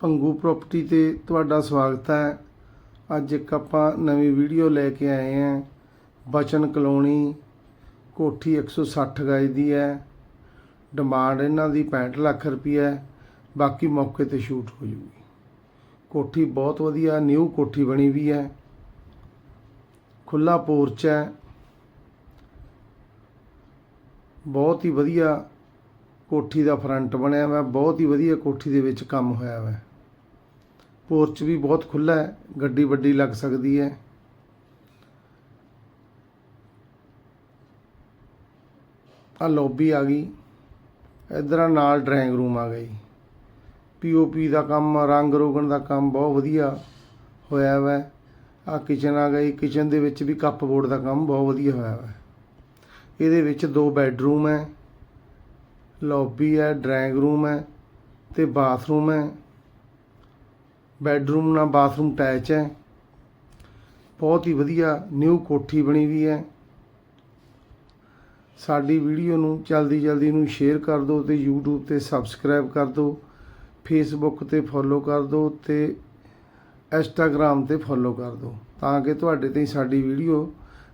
ਪੰਗੂ property ਤੇ ਤੁਹਾਡਾ ਸਵਾਗਤ ਹੈ। ਅੱਜ ਇੱਕ ਆਪਾਂ ਨਵੀਂ ਵੀਡੀਓ ਲੈ ਕੇ ਆਏ ਹਾਂ। ਬਚਨ ਕਲੋਨੀ, ਕੋਠੀ 160 ਗਜ ਦੀ ਹੈ। ਡਿਮਾਂਡ ਇਹਨਾਂ ਦੀ 65 ਲੱਖ ਰੁਪਈਆ ਬਾਕੀ ਮੌਕੇ ਤੇ ਸ਼ੂਟ ਹੋ ਜੂਗੀ। ਕੋਠੀ ਬਹੁਤ ਵਧੀਆ, ਨਿਊ ਕੋਠੀ ਬਣੀ ਵੀ ਹੈ। ਖੁੱਲਾ ਪੋਰਚ ਹੈ। ਬਹੁਤ ਹੀ ਵਧੀਆ ਕੋਠੀ ਦਾ ਫਰੰਟ ਬਣਿਆ ਹੋਇਆ, ਬਹੁਤ ਹੀ ਵਧੀਆ ਕੋਠੀ ਦੇ ਵਿੱਚ ਕੰਮ ਹੋਇਆ ਹੋਇਆ। ਪੋਰਚ ਵੀ ਬਹੁਤ ਖੁੱਲਾ ਹੈ, ਗੱਡੀ ਵੱਡੀ ਲੱਗ ਸਕਦੀ ਹੈ। ਆ ਲੌਬੀ ਆ ਗਈ, ਇਧਰ ਨਾਲ ਡਰਾਇੰਗ ਰੂਮ ਆ ਗਈ। ਪੀਓਪੀ ਦਾ ਕੰਮ, ਰੰਗ ਰੋਗਣ ਦਾ ਕੰਮ ਬਹੁਤ ਵਧੀਆ ਹੋਇਆ ਹੋਇਆ। ਆ ਕਿਚਨ ਆ ਗਈ ਕਿਚਨ ਦੇ ਵਿੱਚ ਵੀ ਕੱਪਬੋਰਡ ਦਾ ਕੰਮ ਬਹੁਤ ਵਧੀਆ ਹੋਇਆ ਹੋਇਆ। ਇਹਦੇ ਵਿੱਚ ਦੋ ਬੈੱਡਰੂਮ ਹੈ। ਲੌਬੀ ਹੈ, ਡਰਾਇੰਗ ਰੂਮ ਹੈ ਤੇ ਬਾਥਰੂਮ ਹੈ। ਬੈੱਡਰੂਮ ਨਾਲ ਬਾਥਰੂਮ ਅਟੈਚ ਹੈ। ਬਹੁਤ ਹੀ ਵਧੀਆ ਨਿਊ ਕੋਠੀ ਬਣੀ ਵੀ ਹੈ। ਸਾਡੀ ਵੀਡੀਓ ਨੂੰ ਜਲਦੀ ਜਲਦੀ ਨੂੰ ਸ਼ੇਅਰ ਕਰ ਦਿਓ ਤੇ YouTube ਤੇ ਸਬਸਕ੍ਰਾਈਬ ਕਰ ਦਿਓ, Facebook ਤੇ ਫੋਲੋ ਕਰ ਦਿਓ ਤੇ Instagram ਤੇ ਫੋਲੋ ਕਰ ਦਿਓ ਤਾਂ ਕਿ ਤੁਹਾਡੇ ਤੇ ਸਾਡੀ ਵੀਡੀਓ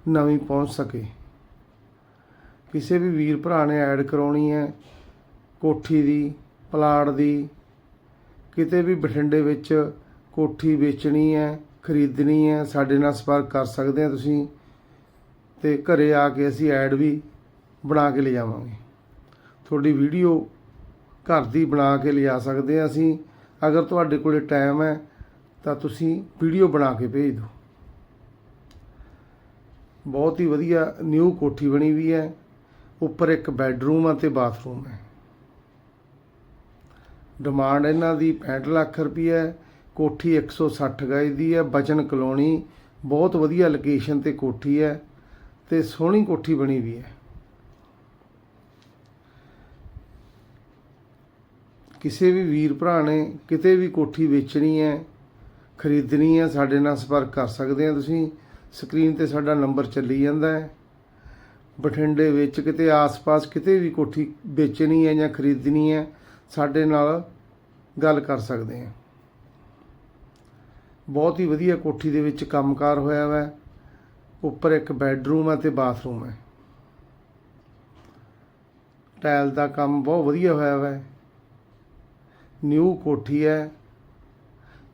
ਨਵੀਂ ਪਹੁੰਚ ਸਕੇ। ਕਿਸੇ ਵੀ ਵੀਰ ਭਰਾ ਨੇ ਐਡ ਕਰਾਉਣੀ ਹੈ ਕੋਠੀ ਦੀ, ਪਲਾਟ ਦੀ। ਕਿਤੇ ਵੀ ਬਠਿੰਡੇ ਵਿੱਚ ਕੋਠੀ ਵੇਚਣੀ ਹੈ, ਖਰੀਦਣੀ ਹੈ, ਸਾਡੇ ਨਾਲ ਸੰਪਰਕ ਕਰ ਸਕਦੇ ਆ ਤੁਸੀਂ ਤੇ ਘਰੇ ਆ ਕੇ ਅਸੀਂ ਐਡ ਵੀ ਬਣਾ ਕੇ ਲਿਜਾਵਾਂਗੇ। ਤੁਹਾਡੀ ਵੀਡੀਓ ਘਰ ਦੀ ਬਣਾ ਕੇ ਲਿਜਾ ਸਕਦੇ ਆ ਅਸੀਂ। ਅਗਰ ਤੁਹਾਡੇ ਕੋਲੇ ਟਾਈਮ ਹੈ, ਤਾਂ ਤੁਸੀਂ ਵੀਡੀਓ ਬਣਾ ਕੇ ਭੇਜ ਦਿਓ। ਬਹੁਤ ਹੀ ਵਧੀਆ ਨਿਊ ਕੋਠੀ ਬਣੀ ਵੀ ਹੈ। ਉੱਪਰ ਇੱਕ ਬੈੱਡਰੂਮ ਆ ਤੇ ਬਾਥਰੂਮ ਹੈ। ਡਿਮਾਂਡ ਇਹਨਾਂ ਦੀ 65 ਲੱਖ ਰੁਪਏ ਹੈ, ਕੋਠੀ 160 ਗਜ ਦੀ ਹੈ, ਬਚਨ ਕਲੋਨੀ, ਬਹੁਤ ਵਧੀਆ ਲੋਕੇਸ਼ਨ ਤੇ ਕੋਠੀ ਹੈ ਤੇ ਸੋਹਣੀ ਕੋਠੀ ਬਣੀ ਵੀ ਹੈ। ਕਿਸੇ ਵੀ ਵੀਰ ਭਰਾ ਨੇ ਕਿਤੇ ਵੀ ਕੋਠੀ ਵੇਚਣੀ ਹੈ, ਖਰੀਦਣੀ ਹੈ, ਸਾਡੇ ਨਾਲ ਸੰਪਰਕ ਕਰ ਸਕਦੇ ਆ ਤੁਸੀਂ। ਸਕਰੀਨ ਤੇ ਸਾਡਾ ਨੰਬਰ ਚੱਲੀ ਜਾਂਦਾ ਹੈ। ਬਠਿੰਡੇ ਵਿੱਚ ਕਿਤੇ ਆਸ-ਪਾਸ ਕਿਤੇ ਵੀ ਕੋਠੀ ਵੇਚਣੀ ਹੈ ਜਾਂ ਖਰੀਦਣੀ ਹੈ ਸਾਡੇ ਨਾਲ ਗੱਲ ਕਰ ਸਕਦੇ ਆ ਬਹੁਤ ਹੀ ਵਧੀਆ ਕੋਠੀ ਦੇ ਵਿੱਚ ਕੰਮਕਾਰ ਹੋਇਆ ਹੋਇਆ ਹੈ ਉੱਪਰ ਇੱਕ ਬੈੱਡਰੂਮ ਹੈ ਤੇ ਬਾਥਰੂਮ ਹੈ ਟਾਇਲ ਦਾ ਕੰਮ ਬਹੁਤ ਵਧੀਆ ਹੋਇਆ ਹੋਇਆ ਨਿਊ ਕੋਠੀ ਹੈ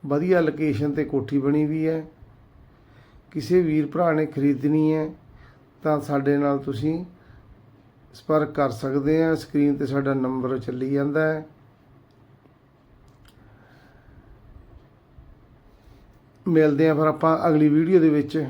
ਵਧੀਆ ਲੋਕੇਸ਼ਨ ਤੇ ਕੋਠੀ ਬਣੀ ਵੀ ਹੈ ਕਿਸੇ ਵੀਰ ਭਰਾ ਨੇ ਖਰੀਦਣੀ ਹੈ ਤਾਂ ਸਾਡੇ ਨਾਲ ਤੁਸੀਂ ਸੰਪਰਕ ਕਰ ਸਕਦੇ ਆ ਸਕਰੀਨ ਤੇ ਸਾਡਾ ਨੰਬਰ ਚੱਲੀ ਜਾਂਦਾ ਹੈ। ਮਿਲਦੇ ਆ ਫਿਰ ਆਪਾਂ ਅਗਲੀ ਵੀਡੀਓ ਦੇ ਵਿੱਚ।